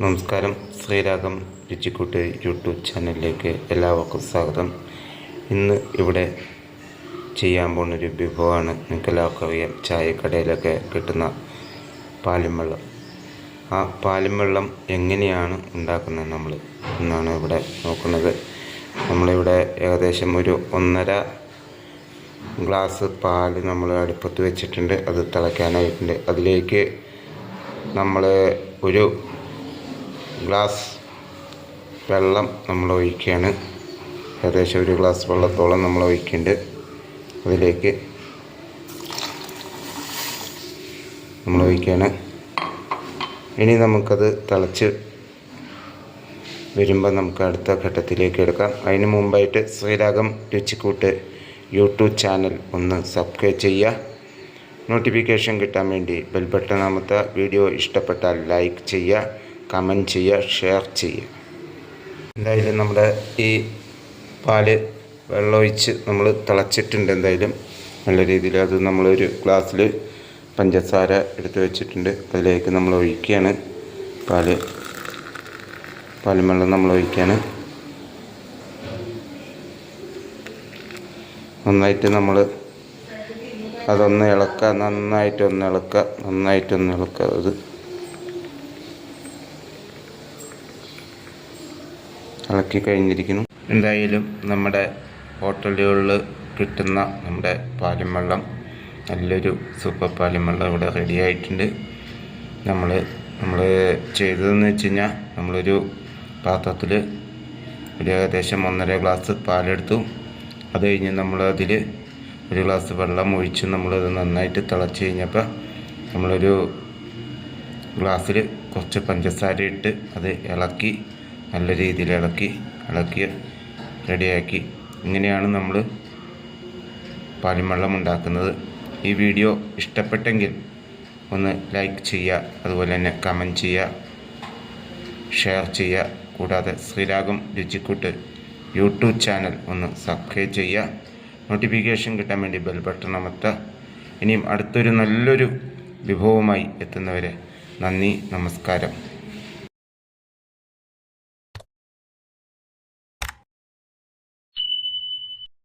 നമസ്കാരം. ശ്രീരാഗം രുചിക്കൂട്ട് യൂട്യൂബ് ചാനലിലേക്ക് എല്ലാവർക്കും സ്വാഗതം. ഇന്ന് ഇവിടെ ചെയ്യാൻ പോകുന്ന ഒരു വിഭവമാണ് നിങ്ങൾക്ക് എല്ലാവർക്കും അറിയാം ചായക്കടയിലൊക്കെ കിട്ടുന്ന പാലും വെള്ളം ആ പാലും വെള്ളം എങ്ങനെയാണ് ഉണ്ടാക്കുന്നത് നമ്മൾ എന്നാണ് ഇവിടെ നോക്കുന്നത്. നമ്മളിവിടെ ഏകദേശം ഒരു ഒന്നര ഗ്ലാസ് പാൽ നമ്മൾ അടുപ്പത്ത് വെച്ചിട്ടുണ്ട്. അത് തിളയ്ക്കാനായിട്ടുണ്ട്. അതിലേക്ക് നമ്മൾ ഒരു ഗ്ലാസ് വെള്ളം നമ്മൾ ഒഴിക്കുകയാണ്. ഏകദേശം ഒരു ഗ്ലാസ് വെള്ളത്തോളം നമ്മൾ ഒഴിക്കുന്നുണ്ട്. അതിലേക്ക് നമ്മൾ ഒഴിക്കുകയാണ്. ഇനി നമുക്കത് തിളച്ച് വരുമ്പോൾ നമുക്ക് അടുത്ത ഘട്ടത്തിലേക്ക് എടുക്കാം. അതിന് മുമ്പായിട്ട് ശ്രീരാഗം രുചിക്കൂട്ട് യൂട്യൂബ് ചാനൽ ഒന്ന് സബ്സ്ക്രൈബ് ചെയ്യുക. നോട്ടിഫിക്കേഷൻ കിട്ടാൻ വേണ്ടി ബെൽബട്ടൺ വീഡിയോ ഇഷ്ടപ്പെട്ടാൽ ലൈക്ക് ചെയ്യുക. കമന്റ് ചെയ്യുക ഷെയർ ചെയ്യുക. എന്തായാലും നമ്മുടെ ഈ പാൽ വെള്ളമൊഴിച്ച് നമ്മൾ തിളച്ചിട്ടുണ്ട് എന്തായാലും. നല്ല രീതിയിൽ അത് നമ്മളൊരു ഗ്ലാസ്സിൽ പഞ്ചസാര എടുത്ത് വെച്ചിട്ടുണ്ട്. അതിലേക്ക് നമ്മൾ ഒഴിക്കുകയാണ്. പാൽ പാലും വെള്ളം നമ്മൾ ഒഴിക്കുകയാണ്. നന്നായിട്ട് നമ്മൾ അതൊന്ന് ഇളക്കുക. നന്നായിട്ടൊന്ന് ഇളക്കുക. നന്നായിട്ടൊന്ന് ഇളക്കുക. അത് ഇളക്കി കഴിഞ്ഞിരിക്കുന്നു എന്തായാലും നമ്മുടെ ഹോട്ടലുകളിൽ കിട്ടുന്ന നമ്മുടെ പാലും വെള്ളം നല്ലൊരു സൂപ്പർ പാലും വെള്ളം ഇവിടെ റെഡി ആയിട്ടുണ്ട്. നമ്മൾ നമ്മൾ ചെയ്തതെന്ന് വെച്ച് കഴിഞ്ഞാൽ നമ്മളൊരു പാത്രത്തിൽ ഒരു ഏകദേശം ഒന്നര ഗ്ലാസ് പാലെടുത്തു. അത് കഴിഞ്ഞ് നമ്മൾ ഒരു ഗ്ലാസ് വെള്ളം ഒഴിച്ച് നമ്മളത് നന്നായിട്ട് തിളച്ച് കഴിഞ്ഞപ്പോൾ നമ്മളൊരു ഗ്ലാസ്സിൽ കുറച്ച് പഞ്ചസാര ഇട്ട് അത് ഇളക്കി നല്ല രീതിയിൽ ഇളക്കി ഇളക്കി റെഡിയാക്കി. ഇങ്ങനെയാണ് നമ്മൾ പാലിമള്ളം ഉണ്ടാക്കുന്നത്. ഈ വീഡിയോ ഇഷ്ടപ്പെട്ടെങ്കിൽ ഒന്ന് ലൈക്ക് ചെയ്യുക അതുപോലെ തന്നെ കമന്റ് ചെയ്യുക ഷെയർ ചെയ്യുക. കൂടാതെ ശ്രീരാഗം രുചിക്കൂട്ട് യൂട്യൂബ് ചാനൽ ഒന്ന് സബ്സ്ക്രൈബ് ചെയ്യുക. നോട്ടിഫിക്കേഷൻ കിട്ടാൻ വേണ്ടി ബെൽ ബട്ടൺ അമർത്തുക. ഇനിയും അടുത്തൊരു നല്ലൊരു വിഭവമായി എത്തുന്നവരെ നന്ദി നമസ്കാരം.